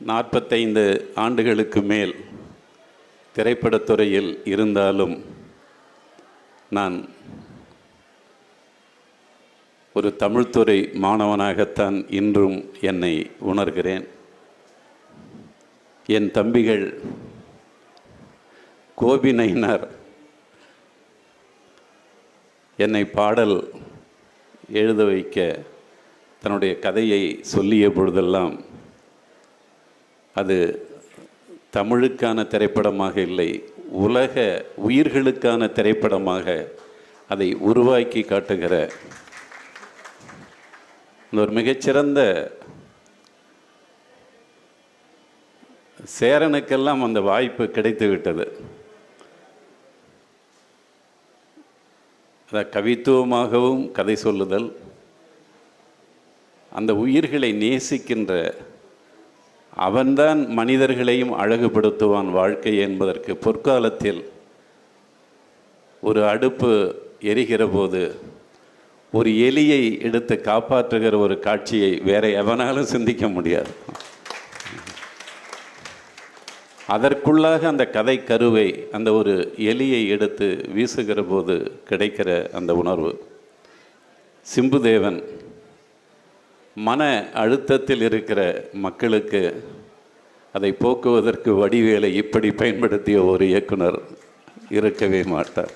நாற்பத்தைந்து ஆண்டுகளுக்கு மேல் திரைப்படத்துறையில் இருந்தாலும் நான் ஒரு தமிழ்த்துறை மாணவனாகத்தான் இன்றும் என்னை உணர்கிறேன். என் தம்பிகள் கோபி நயினார் என்னை பாடல் எழுத வைக்க தன்னுடைய கதையை சொல்லிய பொழுதெல்லாம் அது தமிழுக்கான திரைப்படமாக இல்லை உலக உயிர்களுக்கான திரைப்படமாக அதை உருவாக்கி காட்டுகிற இந்த ஒரு மிகச்சிறந்த சேரனுக்கெல்லாம் அந்த வாய்ப்பு கிடைத்து விட்டது அத கவித்துவமாகவும் கதை சொல்லுதல் அந்த உயிர்களை நேசிக்கின்ற அவன்தான் மனிதர்களையும் அழகுபடுத்துவான் வாழ்க்கை என்பதற்கு பொற்காலத்தில் ஒரு அடுப்பு எரிகிற போது ஒரு எலியை எடுத்து காப்பாற்றுகிற ஒரு காட்சியை வேற எவனாலும் சிந்திக்க முடியாது. அதற்குள்ளாக அந்த கதை கருவை அந்த ஒரு எலியை எடுத்து வீசுகிற போது கிடைக்கிற அந்த உணர்வு. சிம்புதேவன் மன அழுத்தத்தில் இருக்கிற மக்களுக்கு அதை போக்குவதற்கு வடிவேலை இப்படி பயன்படுத்திய ஒரு இயக்குனர் இருக்கவே மாட்டார்.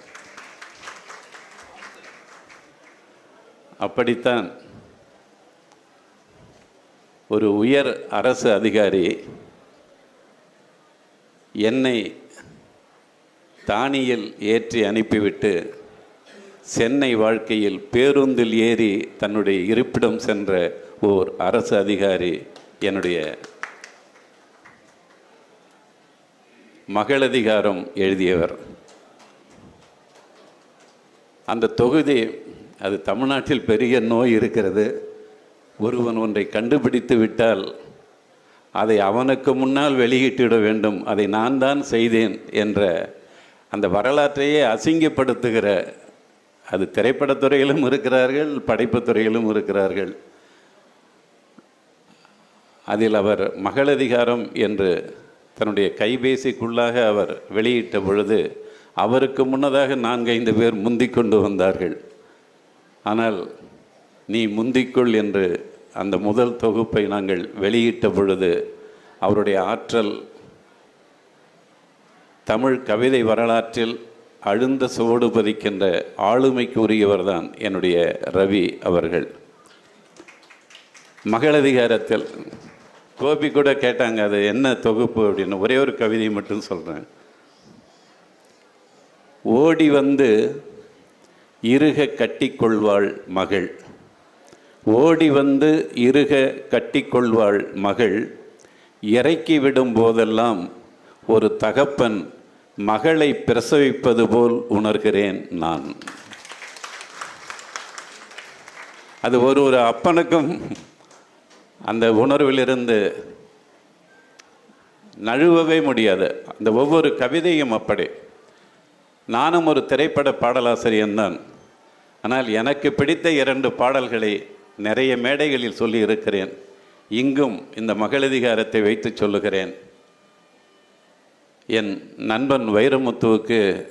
அப்படித்தான் ஒரு உயர் அரசு அதிகாரி என்னை தானியில் ஏற்றி அனுப்பிவிட்டு சென்னை வாழ்க்கையில் பேருந்தில் ஏறி தன்னுடைய இருப்பிடம் சென்ற ஓர் அரசு அதிகாரி என்னுடைய மகளதிகாரம் எழுதியவர். அந்த தொகுதி அது தமிழ்நாட்டில் பெரிய நோய் இருக்கிறது. ஒருவன் ஒன்றை கண்டுபிடித்து விட்டால் அதை அவனுக்கு முன்னால் வெளியிட்டிட வேண்டும். அதை நான் தான் செய்தேன் என்ற அந்த வரலாற்றையே அசிங்கப்படுத்துகிற அது திரைப்படத்துறையிலும் இருக்கிறார்கள் படைப்புத்துறையிலும் இருக்கிறார்கள். அதில் அவர் மகளதிகாரம் என்று தன்னுடைய கைபேசிக்குள்ளாக அவர் வெளியிட்ட பொழுது அவருக்கு முன்னதாக நான்கைந்து பேர் முந்திக்கொண்டு வந்தார்கள். ஆனால் நீ முந்திக்கொள் என்று அந்த முதல் தொகுப்பை நாங்கள் வெளியிட்ட பொழுது அவருடைய ஆற்றல் தமிழ் கவிதை வரலாற்றில் அழுந்த சுவடு பதிக்கின்ற ஆளுமைக்கு உரியவர்தான் என்னுடைய ரவி அவர்கள். மகளதிகாரத்தில் கோபி கூட கேட்டாங்க அது என்ன தொகுப்பு? அப்படின்னு. ஒரே ஒரு கவிதையை மட்டும் சொல்கிறேன் ஓடி வந்து இருக கட்டிக்கொள்வாள் மகள். ஓடி வந்து இருக கட்டிக்கொள்வாள் மகள். இறக்கி விடும் போதெல்லாம் ஒரு தகப்பன் மகளை பிரசவிப்பது போல் உணர்கிறேன் நான். அது ஒரு ஒரு அப்பனுக்கும் அந்த உணர்விலிருந்து நழுவவே முடியாது. அந்த ஒவ்வொரு கவிதையும் அப்படி. நானும் ஒரு திரைப்பட பாடலாசிரியன் தான். ஆனால் எனக்கு பிடித்த இரண்டு பாடல்களை நிறைய மேடைகளில் சொல்லி இருக்கிறேன். இங்கும் இந்த மகளதிகாரத்தை வைத்து சொல்லுகிறேன். என் நண்பன் வைரமுத்துவுக்கு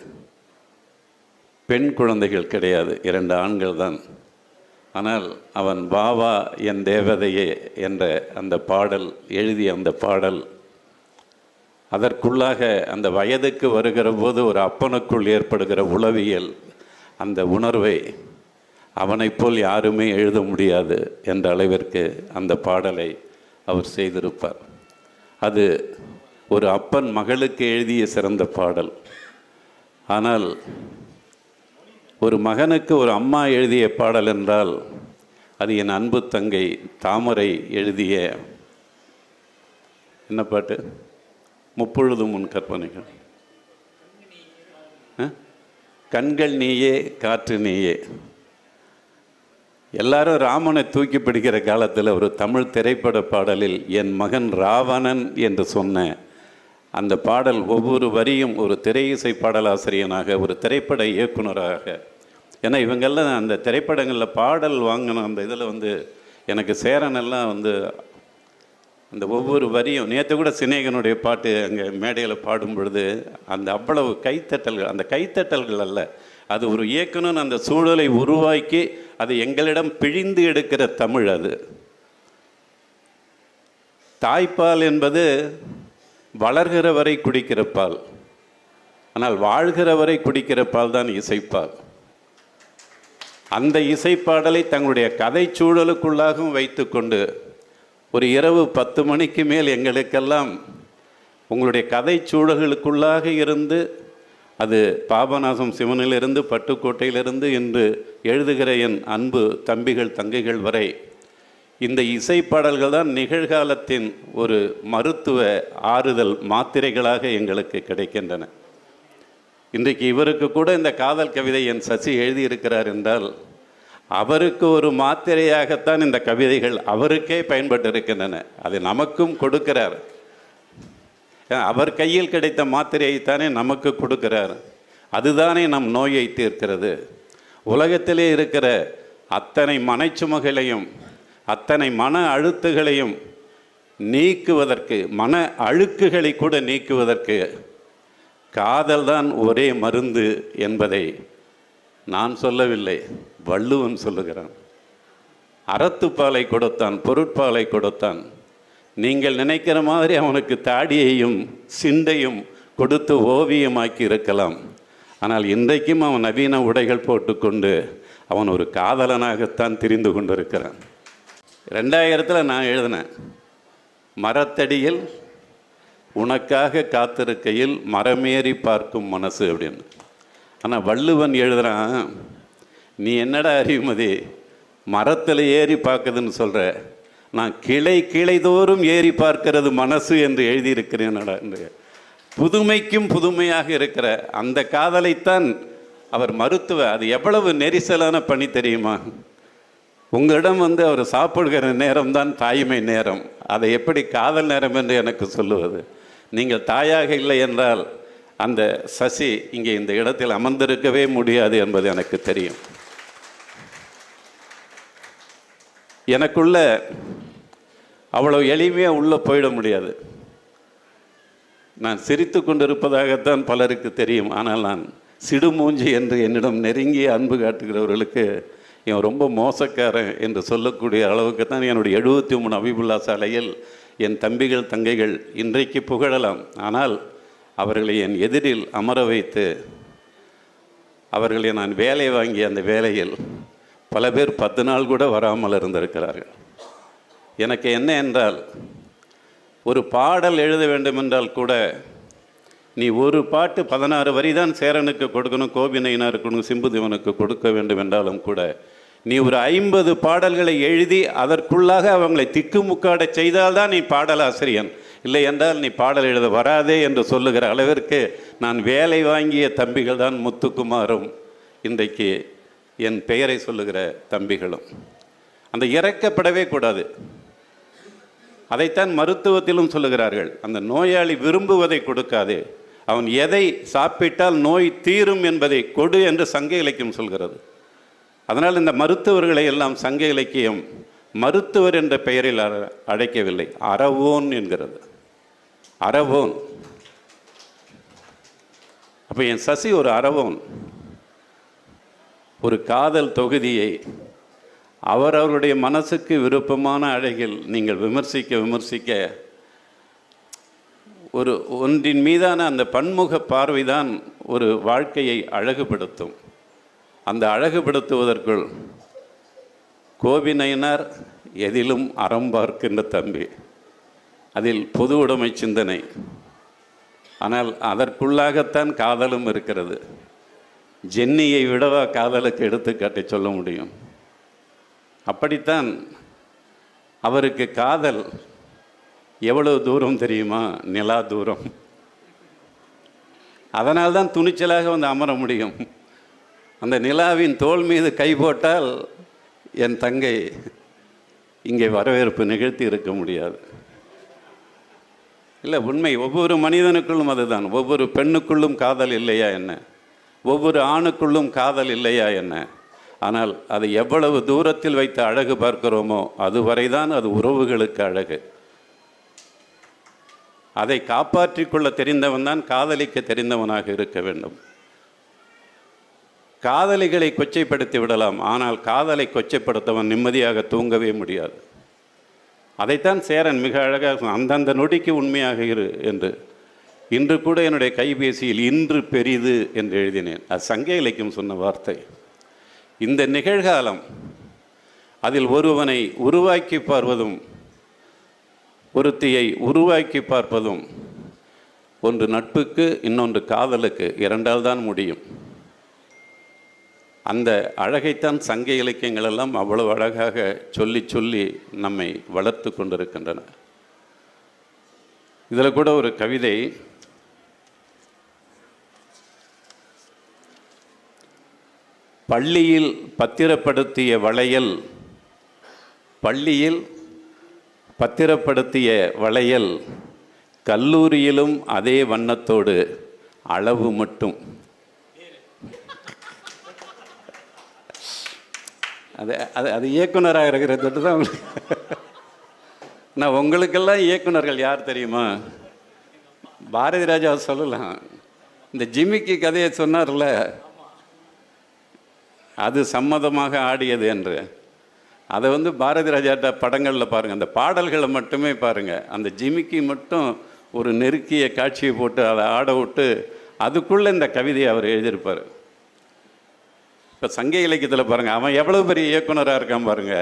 பெண் குழந்தைகள் கிடையாது. இரண்டு ஆண்கள் தான். ஆனால் அவன் வாவா என் தேவதையே என்ற அந்த பாடல் எழுதிய அந்த பாடல் அதற்குள்ளாக அந்த வயதுக்கு வருகிற போது ஒரு அப்பனுக்குள் ஏற்படுகிற உளவியல் அந்த உணர்வை அவனைப் போல் யாருமே எழுத முடியாது என்ற அளவிற்கு அந்த பாடலை அவர் செய்திருப்பார். அது ஒரு அப்பன் மகளுக்கு எழுதிய சிறந்த பாடல். ஆனால் ஒரு மகனுக்கு ஒரு அம்மா எழுதிய பாடல் என்றால் அது என் அன்பு தங்கை தாமரை எழுதிய என்ன பாட்டு? முப்பொழுதும் உன் கற்பனைகள். கண்கள் நீயே காற்று நீயே. எல்லாரும் ராமனை தூக்கி பிடிக்கிற காலத்தில் ஒரு தமிழ் திரைப்பட பாடலில் என் மகன் ராவணன் என்று சொன்ன அந்த பாடல் ஒவ்வொரு வரியும் ஒரு திரை இசை பாடலாசிரியனாக ஒரு திரைப்பட இயக்குனராக ஏன்னா இவங்கெல்லாம் அந்த திரைப்படங்களில் பாடல் வாங்கின அந்த இதில் வந்து எனக்கு சேரனெல்லாம் வந்து அந்த ஒவ்வொரு வரியும் நேற்று கூட சிநேகனுடைய பாட்டு அங்கே மேடையில் பாடும் பொழுது அந்த அவ்வளவு கைத்தட்டல்கள் அந்த கைத்தட்டல்கள் அல்ல. அது ஒரு இயக்குனர் அந்த சூழலை உருவாக்கி அது எங்களிடம் பிழிந்து எடுக்கிற தமிழ் அது. தாய்ப்பால் என்பது வளர்கிற வரை குடிக்கிற பால். ஆனால் வாழ்கிற வரை குடிக்கிற பால் தான் இசைப்பால். அந்த இசைப்பாடலை தங்களுடைய கதை சூழலுக்குள்ளாகவும் வைத்துக்கொண்டு ஒரு இரவு பத்து மணிக்கு மேல் எங்களுக்கெல்லாம் உங்களுடைய கதை சூழல்களுக்குள்ளாக இருந்து அது பாபநாசம் சிவனிலிருந்து பட்டுக்கோட்டையிலிருந்து என்று எழுதுகிற என் அன்பு தம்பிகள் தங்கைகள் வரை இந்த இசைப்பாடல்கள் தான் நிகழ்காலத்தின் ஒரு மருத்துவ ஆறுதல் மாத்திரைகளாக எங்களுக்கு கிடைக்கின்றன. இன்றைக்கு இவருக்கு கூட இந்த காதல் கவிதை என் சசி எழுதியிருக்கிறார் என்றால் அவருக்கு ஒரு மாத்திரையாகத்தான் இந்த கவிதைகள் அவருக்கே பயன்பட்டிருக்கின்றன. அது நமக்கும் கொடுக்கிறார். அவர் கையில் கிடைத்த மாத்திரையைத்தானே நமக்கு கொடுக்கிறார். அதுதானே நம் நோயை தீர்க்கிறது. உலகத்திலே இருக்கிற அத்தனை மனைச்சுமைகளையும் அத்தனை மன அழுத்துகளையும் நீக்குவதற்கு மன அழுக்குகளை கூட நீக்குவதற்கு காதல் தான் ஒரே மருந்து என்பதை நான் சொல்லவில்லை வள்ளுவன் சொல்லுகிறான். அறத்துப்பாலை கொடுத்தான் பொருட்பாலை கொடுத்தான். நீங்கள் நினைக்கிற மாதிரி அவனுக்கு தாடியையும் சிண்டையும் கொடுத்து ஓவியமாக்கி இருக்கலாம். ஆனால் இன்றைக்கும் அவன் நவீன உடைகள் போட்டுக்கொண்டு அவன் ஒரு காதலனாகத்தான் திரிந்து கொண்டிருக்கிறான். ரெண்டாயிரத்தில் நான் எழுதினேன் மரத்தடியில் உனக்காக காத்திருக்கையில் மரமேறி பார்க்கும் மனசு அப்படின்னு. ஆனால் வள்ளுவன் எழுதுறான் நீ என்னடா அறிவுமதி மரத்தில் ஏறி பார்க்குதுன்னு சொல்கிற நான் கிளை கிளைதோறும் ஏறி பார்க்கிறது மனசு என்று எழுதியிருக்கிறேன்டா என்று. புதுமைக்கும் புதுமையாக இருக்கிற அந்த காதலைத்தான் அவர் மருத்துவ அது எவ்வளவு நெரிசலான பணி தெரியுமா? உங்களிடம் வந்து அவர் சாப்பிடுகிற நேரம்தான் தாய்மை நேரம். அதை எப்படி காதல் நேரம் என்று எனக்கு சொல்லுவது? நீங்கள் தாயாக இல்லை என்றால் அந்த சசி இங்கே இந்த இடத்தில் அமர்ந்திருக்கவே முடியாது என்பது எனக்கு தெரியும். எனக்குள்ள அவ்வளோ எளிமையாக உள்ளே போயிட முடியாது. நான் சிரித்து கொண்டிருப்பதாகத்தான் பலருக்கு தெரியும். ஆனால் நான் சிடுமூஞ்சி என்று என்னிடம் நெருங்கிய அன்பு காட்டுகிறவர்களுக்கு இவன் ரொம்ப மோசக்காரன் என்று சொல்லக்கூடிய அளவுக்கு தான் என்னுடைய எழுபத்தி மூணு அபிபுல்லா சாலையில் என் தம்பிகள் தங்கைகள் இன்றைக்கு புகழலாம். ஆனால் அவர்களை என் எதிரில் அமர வைத்து அவர்களை நான் வேலை வாங்கிய அந்த வேலையில் பல பேர் பத்து நாள் கூட வராமல் இருந்திருக்கிறார்கள். எனக்கு என்ன என்றால் ஒரு பாடல் எழுத வேண்டுமென்றால் கூட நீ ஒரு பாட்டு பதினாறு வரி தான் சேரனுக்கு கொடுக்கணும் கோபிநயினாருக்கணும் கொடுக்கணும் சிம்புதேவனுக்கு கொடுக்க வேண்டும் என்றாலும் கூட நீ ஒரு ஐம்பது பாடல்களை எழுதி அதற்குள்ளாக அவங்களை திக்குமுக்காட செய்தால்தான் நீ பாடலாசிரியன். இல்லை என்றால் நீ பாடல் எழுத வராதே என்று சொல்லுகிற அளவிற்கு நான் வேலை வாங்கிய தம்பிகள் தான் முத்துக்குமாரும் இன்றைக்கு என் பெயரை சொல்லுகிற தம்பிகளும். அந்த இறக்கப்படவே கூடாது. அதைத்தான் மருத்துவத்திலும் சொல்லுகிறார்கள். அந்த நோயாளி விரும்புவதை கொடுக்காதே. அவன் எதை சாப்பிட்டால் நோய் தீரும் என்பதை கொடு என்று சங்க இலக்கியம் சொல்கிறது. அதனால் இந்த மருத்துவர்களை எல்லாம் சங்க இலக்கியம் மருத்துவர் என்ற பெயரில் அழ- அழைக்கவில்லை. அறவோன் என்கிறது. அறவோன் அப்போ என் சசி ஒரு அறவோன் ஒரு காதல் தொகுதியை அவரவருடைய மனசுக்கு விருப்பமான அழகில் நீங்கள் விமர்சிக்க விமர்சிக்க ஒரு ஒன்றின் மீதான அந்த பன்முக பார்வைதான் ஒரு வாழ்க்கையை அழகுபடுத்தும். அந்த அழகுபடுத்துவதற்குள் கோபிநயனார் எதிலும் அறம் பார்க்கின்ற தம்பி. அதில் பொது உடைமை சிந்தனை. ஆனால் அதற்குள்ளாகத்தான் காதலும் இருக்கிறது. ஜென்னியை விடவா காதலுக்கு எடுத்துக்காட்டி சொல்ல முடியும்? அப்படித்தான் அவருக்கு காதல் எவ்வளவு தூரம் தெரியுமா? நிலா தூரம். அதனால்தான் துணிச்சலாக வந்து அமர முடியும். அந்த நிலாவின் தோள் மீது கை போட்டால் என் தங்கை இங்கே வரவேற்பு நிகழ்த்தி இருக்க முடியாது. இல்லை உண்மை ஒவ்வொரு மனிதனுக்குள்ளும் அதுதான். ஒவ்வொரு பெண்ணுக்குள்ளும் காதல் இல்லையா என்ன? ஒவ்வொரு ஆணுக்குள்ளும் காதல் இல்லையா என்ன? ஆனால் அதை எவ்வளவு தூரத்தில் வைத்து அழகு பார்க்கிறோமோ அதுவரைதான் அது உறவுகளுக்கு அழகு. அதை காப்பாற்றிக் கொள்ள தெரிந்தவன் தான் காதலிக்க தெரிந்தவனாக இருக்க வேண்டும். காதலிகளை கொச்சைப்படுத்தி விடலாம். ஆனால் காதலை கொச்சைப்படுத்தவன் நிம்மதியாக தூங்கவே முடியாது. அதைத்தான் சேரன் மிக அழகாக அந்தந்த நொடிக்கு உண்மையாக இரு என்று. இன்று கூட என்னுடைய கைபேசியில் இன்று பெரிது என்று எழுதினேன். அது சங்க இலக்கியம் சொன்ன வார்த்தை. இந்த நிகழ்காலம் அதில் ஒருவனை உருவாக்கி பார்ப்பதும் ஒருத்தியை உருவாக்கி பார்ப்பதும் ஒன்று நட்புக்கு இன்னொன்று காதலுக்கு இரண்டால் தான் முடியும். அந்த அழகைத்தான் சங்க இலக்கியங்கள் எல்லாம் அவ்வளவு அழகாக சொல்லி சொல்லி நம்மை வளர்த்து கொண்டிருக்கின்றன. இதில் கூட ஒரு கவிதை. பள்ளியில் பத்திரப்படுத்திய வளையல் பள்ளியில் பத்திரப்படுத்திய வளையல் கல்லூரியிலும் அதே வண்ணத்தோடு அளவு மட்டும். அது அது அது இயக்குனராக இருக்கிறது தான் உங்களுக்கு. நான் உங்களுக்கெல்லாம் இயக்குனர்கள் யார் தெரியுமா? பாரதி ராஜா சொல்லலாம். இந்த ஜிமிக்கி கதையை சொன்னார்ல அது சம்மதமாக ஆடியது என்று. அதை வந்து பாரதி ராஜாட்ட படங்களில் பாருங்கள் அந்த பாடல்களை மட்டுமே பாருங்கள் அந்த ஜிமிக்கி மட்டும் ஒரு நெருக்கிய காட்சியை போட்டு அதை ஆட விட்டு அதுக்குள்ளே இந்த கவிதையை அவர் எழுதியிருப்பார். இப்போ சங்க இலக்கியத்தில் பாருங்கள் அவன் எவ்வளோ பெரிய இயக்குனராக இருக்கான் பாருங்க.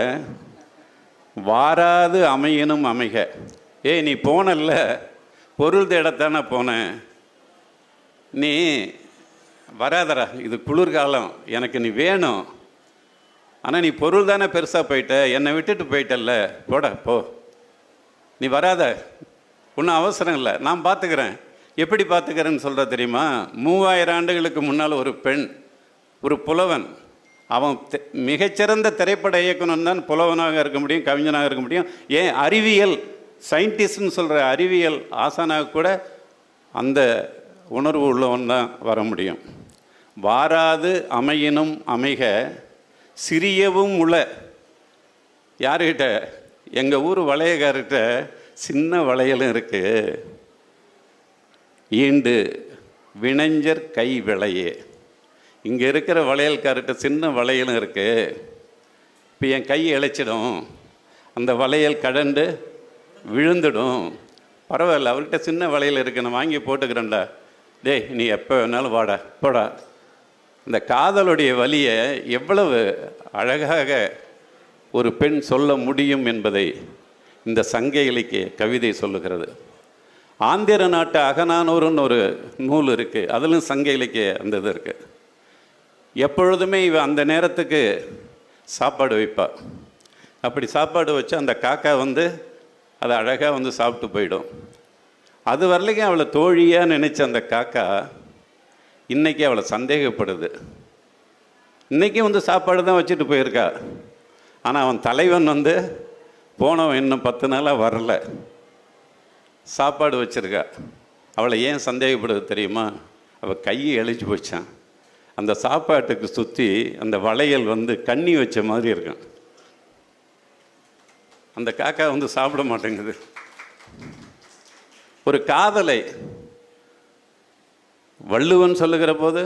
வாராது அமையனும் அமைக. ஏய் நீ போனல்ல? பொருள் தேடத்தானே போனேன் நீ வராதடா இது குளிர்காலம் எனக்கு நீ வேணும். ஆனால் நீ பொருள் தானே பெருசாக போயிட்ட என்னை விட்டுட்டு போயிட்டல்ல. போட போ. நீ வராத. ஒன்றும் அவசரம் இல்லை. நான் பார்த்துக்கிறேன் எப்படி பார்த்துக்கிறேன்னு சொல்கிற தெரியுமா? மூவாயிரம் ஆண்டுகளுக்கு முன்னால் ஒரு பெண் ஒரு புலவன். அவன் மிகச்சிறந்த திரைப்பட இயக்குனர் தான் புலவனாக இருக்க முடியும் கவிஞனாக இருக்க முடியும். ஏன் அறிவியல் சயின்டிஸ்ட்னு சொல்கிற அறிவியல் ஆசானாக கூட அந்த உணர்வு உள்ளவன் தான் வர முடியும். வாராது அமையினும் அமைக சிறியவும் உள. யாருக்கிட்ட எங்கள் ஊர் வளையக்கார்கிட்ட சின்ன வளையலும் இருக்குது ஈண்டு வினைஞ்சர் கை விளையே. இங்கே இருக்கிற வளையல்கார்கிட்ட சின்ன வளையலும் இருக்குது இப்போ என் கை இழைச்சிடும். அந்த வளையல் கடண்டு விழுந்துடும். பரவாயில்ல அவர்கிட்ட சின்ன வளையல் இருக்கு நான் வாங்கி போட்டுக்கிறேன்டா. டேய் நீ எப்போ வேணாலும் வாடா போடா. இந்த காதலுடைய வலியை எவ்வளவு அழகாக ஒரு பெண் சொல்ல முடியும் என்பதை இந்த சங்க இலக்கிய கவிதை சொல்லுகிறது. ஆந்திர நாட்டு அகநானூறுன்னு ஒரு நூல் இருக்குது அதிலும் சங்க இலக்கிய அந்த இது இருக்குது எப்பொழுதுமே இவன் அந்த நேரத்துக்கு சாப்பாடு வைப்பா. அப்படி சாப்பாடு வச்சு அந்த காக்கா வந்து அதை அழகாக வந்து சாப்பிட்டு போயிடும். அது வரலைக்கும் அவளை தோழியாக நினச்ச அந்த காக்கா இன்றைக்கி அவளை சந்தேகப்படுது. இன்றைக்கும் வந்து சாப்பாடு தான் வச்சுட்டு போயிருக்கா. ஆனால் அவன் தலைவன் வந்து போனவன் இன்னும் பத்து நாளாக வரல. சாப்பாடு வச்சுருக்கா. அவளை ஏன் சந்தேகப்படுது தெரியுமா? அவள் கையை எழுச்சி போச்சான் அந்த சாப்பாட்டுக்கு சுற்றி அந்த வளையல் வந்து கண்ணி வச்ச மாதிரி இருக்கும். அந்த காக்கா வந்து சாப்பிட மாட்டேங்குது. ஒரு காதலை வள்ளுவன் சொல்லுகிற போது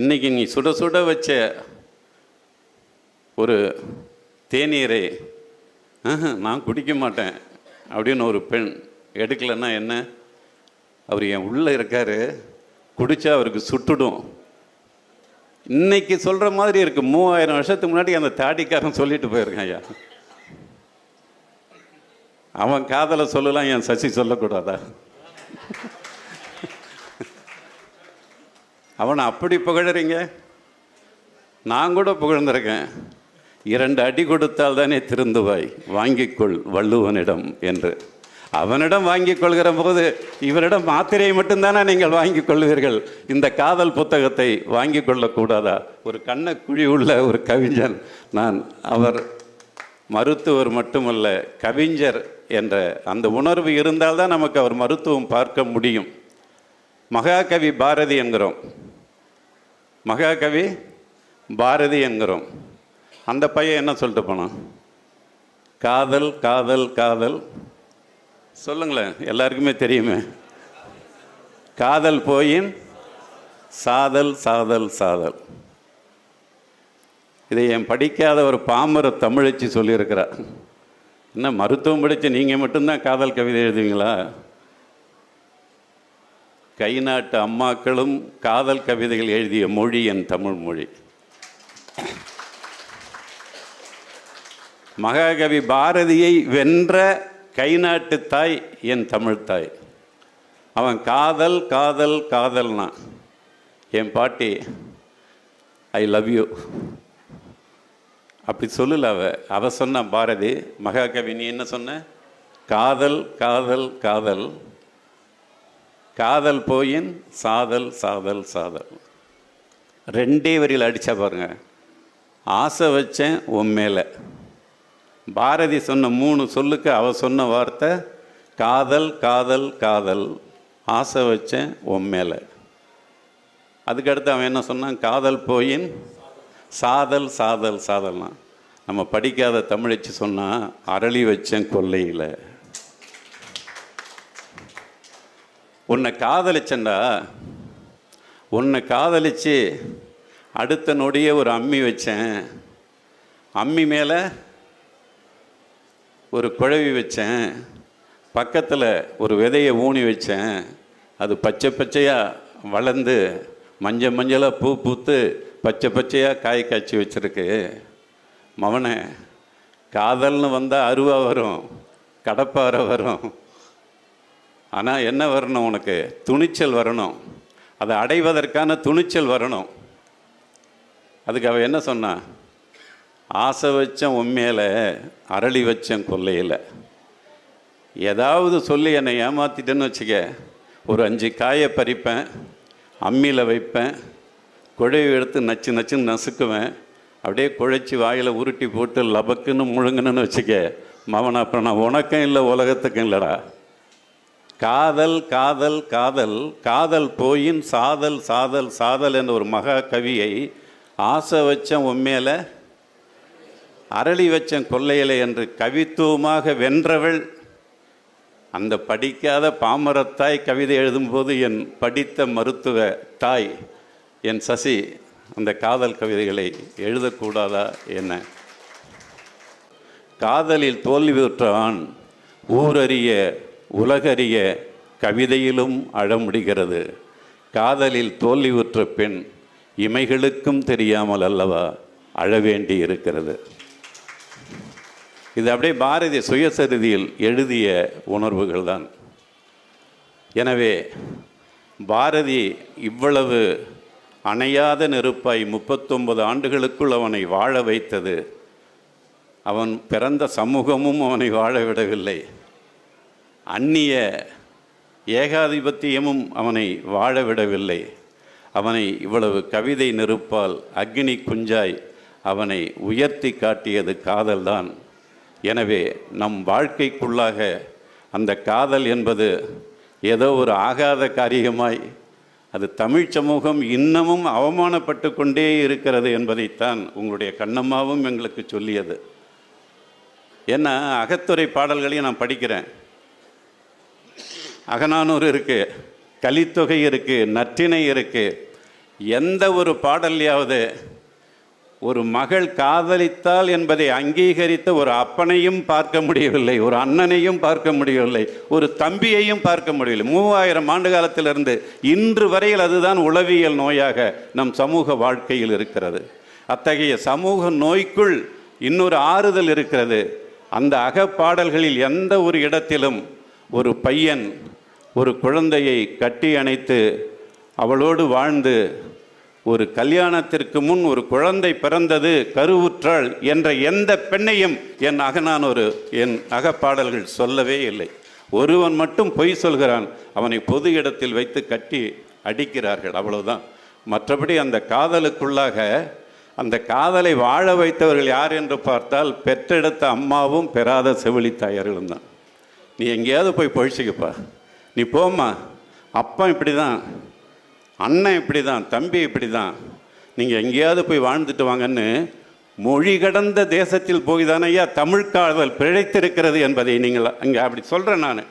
இன்றைக்கி நீ சுட சுட வச்ச ஒரு தேநீரை நான் குடிக்க மாட்டேன் அப்படின்னு ஒரு பெண் எடுக்கலைன்னா என்ன? அவர் என் உள்ளே இருக்காரு. குடிச்சா அவருக்கு சுட்டுடும். இன்னைக்கு சொல்கிற மாதிரி இருக்கு. மூவாயிரம் வருஷத்துக்கு முன்னாடி அந்த தாடிக்காரன் சொல்லிட்டு போயிருக்கான் ஐயா. அவன் காதலை சொல்லலாம் என் சசி சொல்லக்கூடாதா? அவனை அப்படி புகழறீங்க? நான் கூட புகழ்ந்திருக்கேன். இரண்டு அடி கொடுத்தால் தானே திருந்துவாய். வாங்கிக்கொள் வள்ளுவனிடம் என்று. அவனிடம் வாங்கிக் கொள்கிற போது இவரிடம் மாத்திரையை மட்டும்தானே நீங்கள் வாங்கிக் கொள்வீர்கள் இந்த காதல் புத்தகத்தை வாங்கிக் கொள்ளக்கூடாதா? ஒரு கண்ண குழி உள்ள ஒரு கவிஞன். நான் அவர் மருத்துவர் மட்டுமல்ல கவிஞர் என்ற அந்த உணர்வு இருந்தால்தான் நமக்கு அவர் மருத்துவம் பார்க்க முடியும். மகாகவி பாரதி என்கிறோம். மகாகவி பாரதி என்கிறோம். அந்த பையன் என்ன சொல்லிட்டு போனான்? காதல் காதல் காதல். சொல்லுங்களேன் எல்லாருக்குமே தெரியுமே. காதல் போயின் சாதல் சாதல் சாதல். இதை என் படிக்காத ஒரு பாமர தமிழச்சி சொல்லியிருக்கிறார் என்ன மருத்துவம் படித்து நீங்கள் மட்டும்தான் காதல் கவிதை எழுதுவீங்களா? கை நாட்டு அம்மாக்களும் காதல் கவிதைகள் எழுதிய மொழி என் தமிழ் மொழி. மகாகவி பாரதியை வென்ற கை நாட்டு தாய் என் தமிழ் தாய். அவன் காதல் காதல் காதல்னா என் பாட்டி ஐ லவ் யூ அப்படி சொல்லல அவ. அவ சொன்ன பாரதி மகாகவி நீ என்ன சொன்ன? காதல் காதல் காதல். காதல் போயின் சாதல் சாதல் சாதல். ரெண்டே வரியில் அடித்தா பாருங்க. ஆசை வச்சேன் உன் மேலே. பாரதி சொன்ன மூணு சொல்லுக்கு அவ சொன்ன வார்த்தை காதல் காதல் காதல். ஆசை வச்சேன் உன் மேலே. அதுக்கடுத்து அவன் என்ன சொன்னான்? காதல் போயின் சாதல் சாதல் சாதல்னா. நம்ம படிக்காத தமிழச்சி சொன்னால் அரளி வச்சேன் கொல்லையில் உன்னை காதலிச்சண்டா உன்னை காதலிச்சு அடுத்த நொடியே ஒரு அம்மி வச்சேன். அம்மி மேலே ஒரு குழவி வச்சேன். பக்கத்தில் ஒரு விதையை ஊனி வச்சேன். அது பச்சை பச்சையாக வளர்ந்து மஞ்சள் மஞ்சளாக பூ பூத்து பச்சை பச்சையாக காய் காய்ச்சி வச்சுருக்கு. மவனே காதல்னு வந்தால் அருவா வரும் கடப்பாறை வரும். ஆனால் என்ன வரணும் உனக்கு? துணிச்சல் வரணும். அதை அடைவதற்கான துணிச்சல் வரணும். அதுக்கு அவள் என்ன சொன்னான் ஆசை வச்சேன் உண்மையில் அரளி வச்சேன் கொல்லையில் ஏதாவது சொல்லி என்னை ஏமாத்திட்டேன்னு வச்சுக்க. ஒரு அஞ்சு காயை பறிப்பேன் அம்மியில் வைப்பேன் குழைவு எடுத்து நச்சு நச்சுன்னு நசுக்குவேன். அப்படியே குழைச்சி வாயில் உருட்டி போட்டு லபக்குன்னு முழுங்கணுன்னு வச்சுக்க. மவன் அப்புறம் நான் உனக்கும் இல்லை உலகத்துக்கும் இல்லைடா. காதல் காதல் காதல் காதல் போயின் சாதல் சாதல் சாதல் என்ற ஒரு மகா கவியை ஆசை வச்சேன் உண்மையில அரளி வச்சேன் கொல்லையில என்று கவித்துவமாக வென்றவள் அந்த படிக்காத பாமரத்தாய் கவிதை எழுதும்போது என் படித்த மருத்துவ தாய் என் சசி அந்த காதல் கவிதைகளை எழுதக்கூடாதா என்ன? காதலில் தோல்வியுற்றான் ஊரறிய உலகறிய கவிதையிலும் அழ முடிகிறது காதலில் தோல்வியுற்ற பெண் இமைகளுக்கும் தெரியாமல் அல்லவா அழவேண்டி இருக்கிறது இது அப்படியே பாரதி சுயசரிதியில் எழுதிய உணர்வுகள் தான். எனவே பாரதி இவ்வளவு அணையாத நெருப்பாய் முப்பத்தொன்பது ஆண்டுகளுக்குள் அவனை வாழ வைத்தது. அவன் பிறந்த சமூகமும் அவனை வாழ விடவில்லை. அந்நிய ஏகாதிபத்தியமும் அவனை வாழ விடவில்லை. அவனை இவ்வளவு கவிதை நெருப்பால் அக்னி குஞ்சாய் அவனை உயர்த்தி காட்டியது காதல்தான். எனவே நம் வாழ்க்கைக்குள்ளாக அந்த காதல் என்பது ஏதோ ஒரு ஆகாத காரியமாய் அது தமிழ் சமூகம் இன்னமும் அவமானப்பட்டு கொண்டே இருக்கிறது என்பதைத்தான் உங்களுடைய கண்ணம்மாவும் எங்களுக்கு சொல்லியது. ஏன்னா அகத்துறை பாடல்களையும் நான் படிக்கிறேன். அகநானூறு இருக்குது கலித்தொகை இருக்குது நற்றிணை இருக்குது எந்த ஒரு பாடல்லையாவது ஒரு மகள் காதலித்தால் என்பதை அங்கீகரித்த ஒரு அப்பனையும் பார்க்க முடியவில்லை ஒரு அண்ணனையும் பார்க்க முடியவில்லை ஒரு தம்பியையும் பார்க்க முடியவில்லை. மூவாயிரம் ஆண்டு காலத்திலிருந்து இன்று வரையில் அதுதான் உளவியல் நோயாக நம் சமூக வாழ்க்கையில் இருக்கிறது. அத்தகைய சமூக நோய்க்குள் இன்னொரு ஆறுதல் இருக்கிறது. அந்த அகப்பாடல்களில் எந்த ஒரு இடத்திலும் ஒரு பையன் ஒரு குழந்தையை கட்டி அணைத்து அவளோடு வாழ்ந்து ஒரு கல்யாணத்திற்கு முன் ஒரு குழந்தை பிறந்தது கருவுற்றாள் என்ற எந்த பெண்ணையும் என் அகனான் ஒரு என் அகப்பாடல்கள் சொல்லவே இல்லை. ஒருவன் மட்டும் பொய் சொல்கிறான் அவனை பொது இடத்தில் வைத்து கட்டி அடிக்கிறார்கள் அவ்வளவுதான். மற்றபடி அந்த காதலுக்குள்ளாக அந்த காதலை வாழ வைத்தவர்கள் யார் என்று பார்த்தால் பெற்றெடுத்த அம்மாவும் பெறாத செவிலி தாயார்களும் தான். நீ எங்கேயாவது போய் பொழிச்சிக்கப்பா நீ போம்மா. அப்பா இப்படி தான் அண்ணன் இப்படி தான் தம்பி இப்படி தான் நீங்கள் எங்கேயாவது போய் வாழ்ந்துட்டு வாங்கன்னு மொழி கடந்த தேசத்தில் போய் தானே ஐயா தமிழ் காதல் பிழைத்திருக்கிறது என்பதை நீங்கள் அங்கே அப்படி சொல்கிறேன் நான்.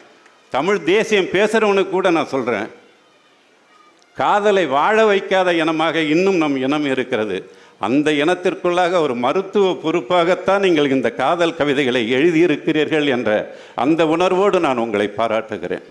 தமிழ் தேசியம் பேசுகிறவனுக்கு கூட நான் சொல்கிறேன் காதலை வாழ வைக்காத இனமாக இன்னும் நம் இனம் இருக்கிறது. அந்த இனத்திற்குள்ளாக ஒரு மருத்துவ பொறுப்பாகத்தான் நீங்கள் இந்த காதல் கவிதைகளை எழுதியிருக்கிறீர்கள் என்ற அந்த உணர்வோடு நான் உங்களை பாராட்டுகிறேன்.